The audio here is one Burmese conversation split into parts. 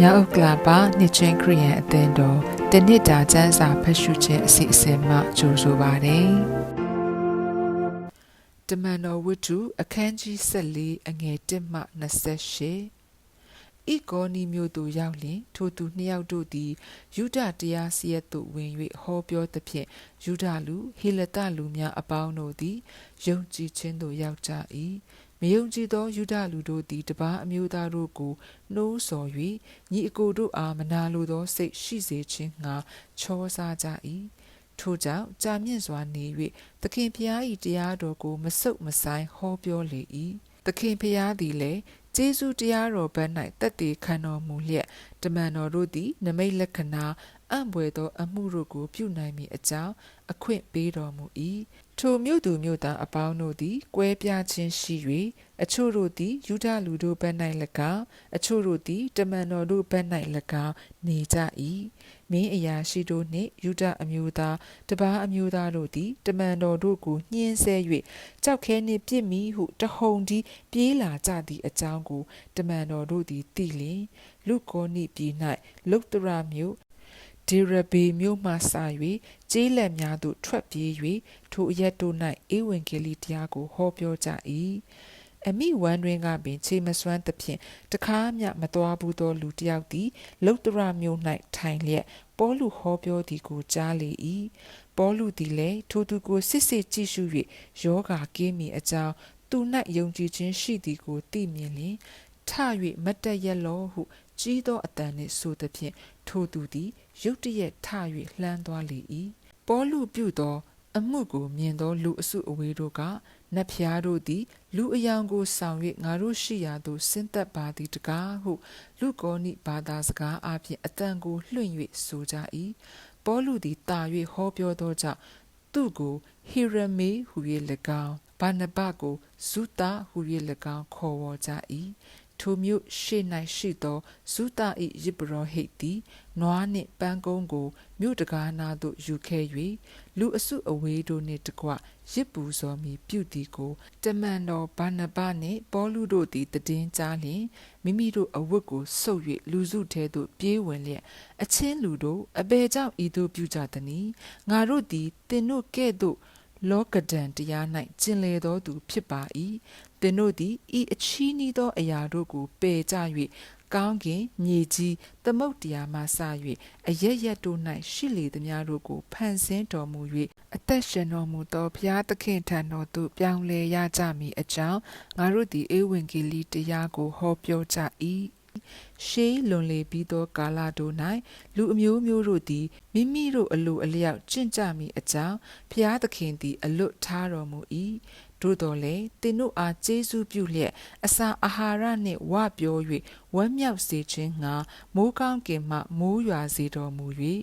မြောက်ဥက္ကလာပါနှစ်ချင်းခရီးယန်အသင်းတော်တနစ်တာကျမ်းစာဖတ်ရှုခြင်းအစီအစဉ်မှကြိုဆိုပါရစေ။တမန်တော်ဝတ္ထုအခန်းကြီး14အငယ်1မှ28ဤကောနီမျိုးသို့ရောက်လျင်ထိုသူနှစ်ယောက်တို့သည်ယူဒတရားစီရက်သို့ဝင်၍ဟောပြောသဖြင့်ယူဒလူဟေလတလူများအပေါင်းတို့သည်ယုံကြည်ခြင်းသို့ရောက်ကြ၏ မယုံကြည်သောယူဒလူတို့သည်တပါးအမျိုးသားတို့ကိုနှိုးဆော်၍ညီအကိုတို့အားမနာလိုသောစိတ်ရှိစေခြင်းငှာချောစားကြ၏ထို့ကြောင့်ကြာမြင့်စွာနေ၍သခင်ဖျား၏တရားတော်ကိုမဆုတ်မဆိုင်ဟောပြောလေ၏သခင်ဖျားသည်လည်းကျေးဇူးတရားတော်ဘက်၌တက်တည်ခံတော်မူလျက်တမန်တော်တို့သည်နမိတ်လက္ခဏာ အံ့ဘွယ်သော အမှုတို့ကို ပြုနိုင်မည်အကြောင်းအခွင့်ပေးတော်မူ၏ထိုမြို့သူမြို့သားအပေါင်းတို့သည်ကွဲပြားခြင်းရှိ၍အချို့တို့သည်ယူဒလူတို့ဘက်၌၎င်းအချို့တို့သည်တမန်တော်တို့ဘက်၌၎င်းနေကြ၏မင်းအရာရှိတို့နှင့်ယူဒအမျိုးသားတပားအမျိုးသားတို့သည်တမန်တော်တို့ကိုညှင်းဆဲ၍ကြောက်ခဲနှင့်ပြစ်မိဟုတဟုန်ဒီပြေးလာကြသည့်အကြောင်းကို တမန်တော်တို့သည်သိလျင်လူကောနိပြည်၌လုတ်တရမြို့ ဒေရဘေမြို့မှစ၍ကျေးလက်များသို့ထွက်ပြေး၍ထိုအရက်တို့၌ဧဝံဂေလိတရားကိုဟောပြောကြ၏အမိဝမ်းတွင်ကပင်ခြေမစွမ်းသဖြင့်တခါမျှမတော်ဘူးသောလူတစ်ယောက်သည်လုတ်တရမြို့၌ထိုင်လျက်ပေါလုဟောပြောသည်ကိုကြားလေ၏ပေါလုသည်လည်းထိုသူကိုစစ်စစ်ကြည့်ရှု၍ယောဂါကင်းမိအကြောင်းသူ၌ယုံကြည်ခြင်းရှိသည်ကိုသိမြင်လျင် ထ၍မတ်တရက်လောဟုကြီးသောအတန်နှင့်ဆိုသဖြင့်ထိုသူသည်ရုတ်တရက်ထ၍လှမ်းသွားလေ၏ပေါလုပြုသော အမှုကိုမြင်သောလူအစုအဝေးတို့ကနတ်ဖျားတို့သည် လူအယောင်ကိုဆောင်၍ငါတို့ရှိရာသို့ဆင်းသက်ပါသည်တကားဟု လူကောနိဘာသာစကားအပြင်အတန်ကိုလွှင့်၍ဆိုကြ၏ပေါလုသည်တာ၍ဟောပြောသောကြောင့်သူ့ကိုဟီရမေဟူ၍၎င်းဘာနဘကိုဇုတာဟူ၍၎င်းခေါ်ဝေါ်ကြ၏ ထိုမြို့ရှေ့၌ရှိသောဇုတာ၏ယစ်ပရောဟိတ်သည်နွားနှင့်ပန်းကုန်းကိုမြို့တကားနာသို့ယူခဲ့၍လူအစုအဝေးတို့နှင့်တကွရစ်ပူဇော်မီပြုသည်ကိုတမန်တော်ဘာနဘနှင့်ပေါလုတို့သည်တည်င်းကြားလျင်မိမိတို့အဝတ်ကိုဆုပ်၍လူစုထဲသို့ပြေးဝင်လျက်အချင်းလူတို့အဘယ်ကြောင့်ဤသို့ပြုကြသနည်းငါတို့သည်တင်တို့ကဲ့သို့လောကဒံတရား၌ကျင်လေသောသူဖြစ်ပါ၏ သင်တို့သည်ဤအချီးနှီးသောအရာတို့ကိုပယ်ကြ၍ကောင်းကင်မြေကြီးသမုတ်တရားမှစ၍အရရက်တို့၌ရှိလေသမျှတို့ကိုဖန်ဆင်းတော်မူ၍အသက်ရှင်တော်မူသောဘုရားသခင်ထံတော်သို့ပြောင်းလဲရကြမည်အကြောင်းငါတို့သည်ဧဝံဂေလိတရားကိုဟောပြောကြ၏ရှေးလွန်လေပြီးသောကာလတို့၌လူအမျိုးမျိုးတို့သည်မိမိတို့အလိုအလျောက်ကျင့်ကြမည်အကြောင်းဘုရားသခင်သည်အလွတ်ထားတော်မူ၏ သို့တော်လည်းသင်တို့အားကျေးဇူးပြုလျက်အစာအာဟာရနှင့်ဝပြော၍ဝမ်းမြောက်စေခြင်းငှာမိုးကောင်းကင်မှမိုးရွာစေတော်မူ၍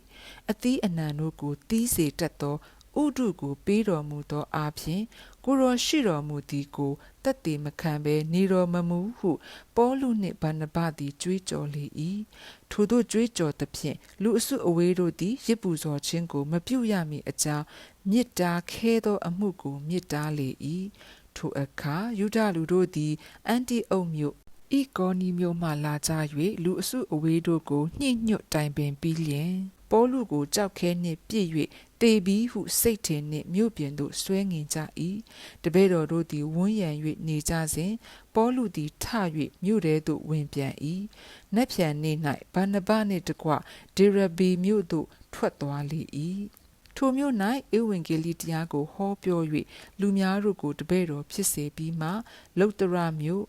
အသီးအနှံတို့ကိုတီးစေတတ်သော ဥဒုကိုပေးတော်မူသောအပြင်ကိုရောရှိတော်မူသည်ကိုတက်တည်မခံဘဲနေတော်မမူဟု ပေါလုနှင့်ဗန္နဗသည်ကြွေးကြော်လေ၏ထိုတို့ကြွေးကြော်သဖြင့်လူအစုအဝေးတို့သည်ရစ်ပူဇော်ခြင်းကိုမပြုရမည်အကြောင်းမေတ္တာခဲသောအမှုကိုမေတ္တာလေ၏ထိုအခါယူဒလူတို့သည်အန်တီအုတ်မြို့ ဤကောနီမြို့မှလာကြ၍လူအစုအဝေးတို့ကိုညှိညွတ်တိုင်ပင်ပြီးလျင်ပေါလုကိုကြောက်ခဲနှင့်ပြည့်၍တေပြီးဟုစိတ်ထင်နှင့်မြို့ပြင်သို့ဆွဲငင်ကြ၏တပည့်တော်တို့သည်ဝန်းရံ၍နေကြစဉ်ပေါလုသည်ထ၍မြို့ထဲသို့ဝင်ပြန်၏နက်ဖြန်နေ့၌ဘာနဘနှင့်တကွဒေရဘီမြို့သို့ထွက်သွားလေ၏ထိုမြို့၌ဧဝံဂေလိတရားကိုဟောပြော၍လူများတို့ကိုတပည့်တော်ဖြစ်စေပြီးမှလုတ္တရမြို့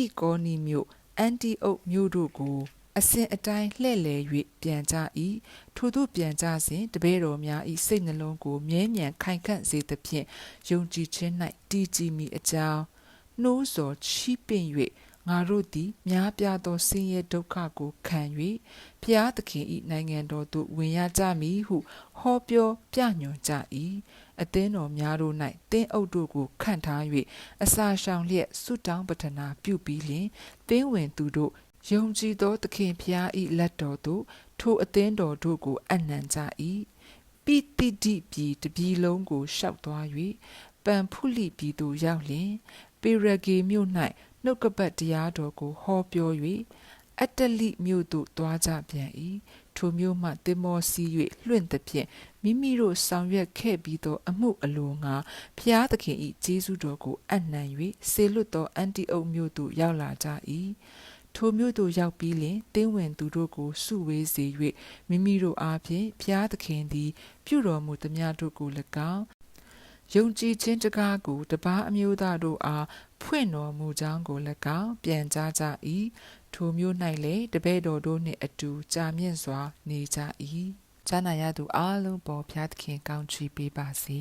ဤကောနီမြို့အန်တီအုတ်မြို့တို့ကိုအစဉ်အတိုင်းလှည့်လည်၍ပြန်ကြ၏ထို့သို့ပြန်ကြစဉ်တပည့်တော်များ၏စိတ်နှလုံးကိုမြဲမြံခိုင်ခန့်စေသဖြင့်ယုံကြည်ခြင်း၌တည်ကြည်မိအကြောင်းနှိုးဆော်ချီးပင့်၍ ငါတို့သည်များပြားသောဆင်းရဲဒုက္ခကိုခံ၍ဖျားသခင်၏နိုင်ငံတော်သို့ဝင်ရကြမည်ဟုဟောပြောပြညွှန်ကြ၏အသင်းတော်များတို့၌တင်းအုပ်တို့ကိုခန့်ထား၍အစာရှောင်လျက်ဆုတောင်းပတနာပြုပြီးလျှင်သင်းဝင်သူတို့ယုံကြည်သောသခင်ဖျား၏လက်တော်သို့ထိုအသင်းတော်တို့ကိုအနံ့ကြ၏ပိတိတိပြည်တပြည်လုံးကိုရှောက်သွား၍ပန်ဖုလိပြည်သို့ရောက်လျင်ပေရဂေမြို့၌ နှုတ်ကပတ်တရားတော်ကိုဟောပြော၍အတ္တလိမြို့သို့သွားကြပြန်၏ထိုမြို့မှတင်မောစီ၍လွင့်သဖြင့်မိမိတို့ဆောင်ရွက်ခဲ့ပြီးသော အမှုအလိုငါဖျားသခင်၏ကျေးဇူးတော်ကိုအနှံ၍ဆေလွတ်သောအန်တီအုတ်မြို့သို့ရောက်လာကြ၏ထိုမြို့သို့ရောက်ပြီးလျှင်တင်းဝင်သူတို့ကိုစုဝေးစေ၍မိမိတို့အားဖြင့်ဖျားသခင်သည် ပြုတော်မူသမျှတို့ကို၎င်း ယုံကြည်ခြင်းတကားကိုတပားအမျိုးသားတို့အားဖွင့်တော်မူကြောင်းကို၎င်းပြန်ကြားကြ၏ထိုမျိုး၌လည်းတပည့်တော်တို့နှင့်အတူကြာမြင့်စွာနေကြ၏ဈာနာရသူအလုံးပေါ်ဖျားသခင်ကောင်းချီးပေးပါစေ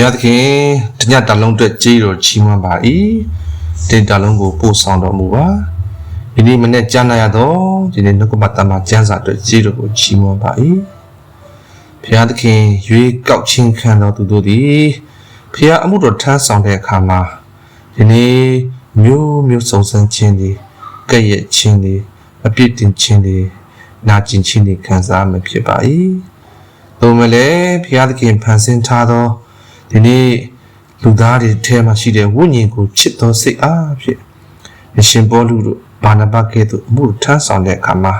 ရာသခင်တညတလုံးအတွက်ကြေးတော်ချီးမွမ်းပါ၏တင်တလုံးကိုပို့ဆောင်တော်မူပါဒီနေ့မနေ့ကြားနာရတော့ဒီနေ့နှုတ်ကပတမကျမ်းစာအတွက်ကြေးတော်ကိုချီးမွမ်းပါ၏ဖရာသခင်ရွေးကောက်ခြင်းခံတော်သူတို့သည်ဖရာအမှုတော်ထမ်းဆောင်တဲ့အခါမှာဒီနေ့မျိုးမျိုးစုံစမ်းခြင်းတွေကဲ့ရဲ့ခြင်းတွေအပြစ်တင်ခြင်းတွေနာကျင်ခြင်းတွေခံစားမှဖြစ်ပါ၏သို့မလည်းဖရာသခင်ဖန်ဆင်းထားသော ဒီနေ့လူသားတွေထဲမှာရှိတဲ့ဝိညာဉ်ကိုချစ်သောစိတ်အားဖြင့်အရှင်ဘောလူတို့ဘာနာဘကဲ့သို့အမှုထမ်းဆောင်တဲ့အခါမှာ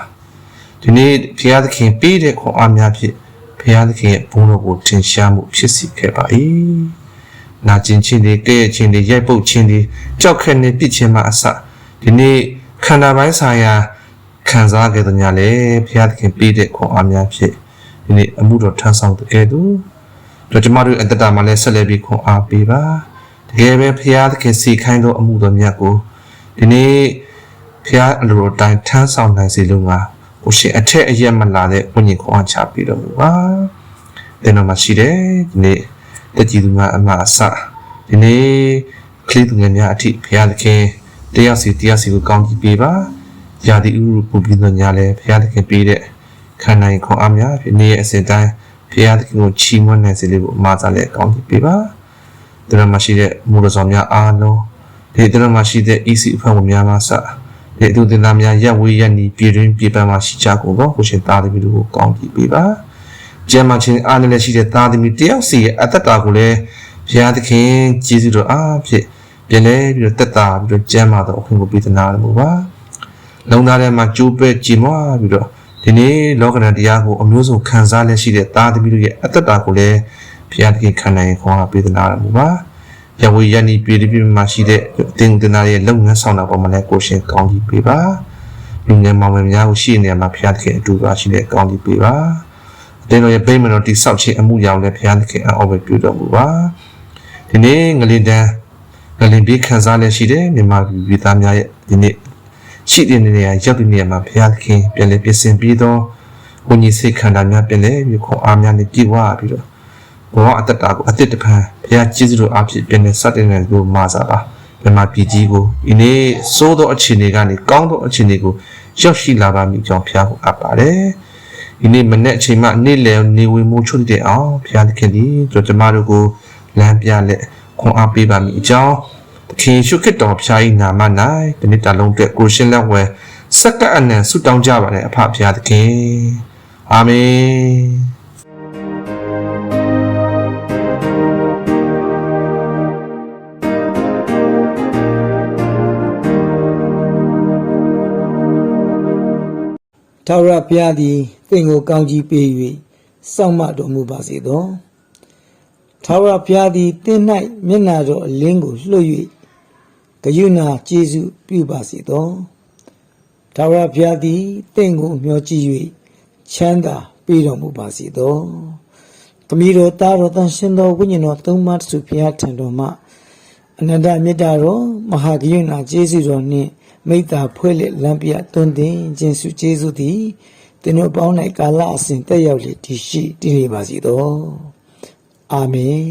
ဒီနေ့ဘုရားသခင်ပေးတဲ့ခွန်အားများဖြင့်ဘုရားသခင်ရဲ့ဘုန်းတော်ကိုထင်ရှားမှုဖြစ်စေခဲ့ပါ၏။နာကျင်ခြင်းတွေကဲ့ရဲ့ခြင်းတွေရိုက်ပုတ်ခြင်းတွေကြောက်ခက်နေပြစ်ခြင်းမှအစဒီနေ့ခန္ဓာပိုင်းဆိုင်ရာခံစားခဲ့တဲ့ညလေဘုရားသခင်ပေးတဲ့ခွန်အားများဖြင့်ဒီနေ့အမှုတော်ထမ်းဆောင်တဲ့ကဲ့သို့ တော့ကျမတို့အတ္တတာမှာလည်းဆက်လက်ပြီးခွန်အားပေးပါတကယ်ပဲဖရာသခင်စီခိုင်းသောအမှုတော်မြတ်ကိုဒီနေ့ဖရာအလိုတော်တိုင်းထမ်းဆောင်နိုင်စေလို့ငါဘုရှင်အထက်အရက်မလာတဲ့ဝိညာဉ်ခွန်အားချပေးတော်မူပါတဲ့တော့မှရှိတယ်ဒီနေ့တကြည်သူများအမအစဒီနေ့ကလေးသူငယ်များအထိဖရာသခင်တရားစီတရားစီကိုကောင်းကြီးပေးပါယာတိဥရုပူပြီးတော့ညာလဲဖရာသခင်ပေးတဲ့ခံနိုင်ခွန်အားများဖြစ်နေရဲ့အစဉ်တိုင်း ဖရာသခင်ကိုချီးမွမ်းနိုင်စေလေးကိုအမှားစားလက်ကောင်းကြီးပေးပါတရမရှိတဲ့မူရဆောင်များအားလုံးဒီတရမရှိတဲ့ EC အဖွဲ့ဝင်များမှာစဒီအတူတင်သားများရက်ဝေးရက်နီပြည်တွင်းပြည်ပန်းမှာရှိကြကုန်တော့ကိုရှင်သားသမီးတို့ကိုကောင်းကြီးပေးပါကျမ်းမာခြင်းအားလည်းရှိတဲ့သားသမီးတယောက်စီရဲ့အသက်တာကိုလည်းဘုရားသခင်ကျေးဇူးတော်အားဖြင့်ပြန်လဲပြီးတော့တက်တာပြီးတော့ကျမ်းမာတော်အခွင့်ကိုပေးသနာတော်မူပါလုံသားထဲမှာကျိုးပဲ့ကြည်မွားပြီးတော့ ဒီနေ့လောကဓာတ်တရားကိုအမျိုးစုံခံစားလက်ရှိတဲ့သားသမီးတို့ရဲ့အသက်တာကိုလည်းဘုရားသခင်ခံနိုင်ခွန်အားပေးသနာတော်မူပါ။ရဝေယဏီပြည်ပြည်မှာရှိတဲ့အတင်တင်သားရဲ့လုပ်ငန်းဆောင်တာပေါ်မှာလည်းကိုရှင်ကောင်းကြီးပေးပါ။လူငယ်မောင်မယ်များကိုရှိနေမှာဘုရားသခင်အတူပါရှိတဲ့ကောင်းကြီးပေးပါ။အတင်းတော်ရဲ့ဗိမ္မာန်တော်တိဆောက်ခြင်းအမှုရောင်လည်းဘုရားသခင်အောက်ပဲပြုတော်မူပါ။ဒီနေ့ငလင်တန်းငလင်ပြီးခံစားလက်ရှိတဲ့မြန်မာပြည်သားများရဲ့ဒီနေ့ ရှိတဲ့နေရာရောက်တဲ့နေရာမှာဘုရားသခင်ပြန်လည်ပြင်ဆင်ပြီးတော့ဝိညာဉ်စိတ်ခန္ဓာများပြန်လည်ပြီးခွန်အားများနဲ့ပြည့်ဝပြီးတော့ဘဝအတ္တတာကိုအတိတ်တဖန်ဘုရားကျေးဇူးတော်အဖြစ်ပြန်လည်စတင်တဲ့ကိုမာစာပါမြန်မာပြည်ကြီးကိုဒီနေ့စိုးသောအခြေအနေကနေကောင်းသောအခြေအနေကိုရောက်ရှိလာပါမိကြောင်းဘုရားကိုအပ်ပါတယ်ဒီနေ့မနေ့အချိန်မှနေ့လယ်နေဝင်မိုးချွတ်တဲ့အောင်ဘုရားသခင်ဒီကျွန်တော်ကျမတို့ကိုလမ်းပြလက်ခွန်အားပေးပါမိအကြောင်း သခင်ရှုခစ်တော်ဖျား၏နာမ၌ဒီနေ့တလုံးအတွက်ကိုရှင်လက်ဝဲစက္ကအနံဆုတောင်းကြပါလေအဖဖျားသခင်အာမင်ထာဝရဘုရားသည်သင်ကိုကောင်းကြီးပေး၍စောင့်မတော်မူပါစေသောထာဝရဘုရားသည်သင်၌မျက်နာတော်အလင်းကိုလွှတ်၍ ဂယုဏကျေးဇူးပြုပါစေသောထာဝရဘုရားသည်သင်ကိုမျှော်ကြည့်၍ချမ်းသာပေးတော်မူပါစေသောသမီးတော်သားတော်တန်ရှင်တော်ဝိညာဉ်တော်သုံးပါးတစုဘုရားထံတော်မှအနန္တမေတ္တာတော်မဟာကရုဏာကျေးဇူးတော်နှင့်မိတ္တာဖွဲ့လက်လမ်းပြတွင်တင်ခြင်းစုကျေးဇူးသည်သင်တို့ပေါင်း၌ကာလအစဉ်တက်ရောက်လေတည်ရှိတည်နေပါစေသောအာမင်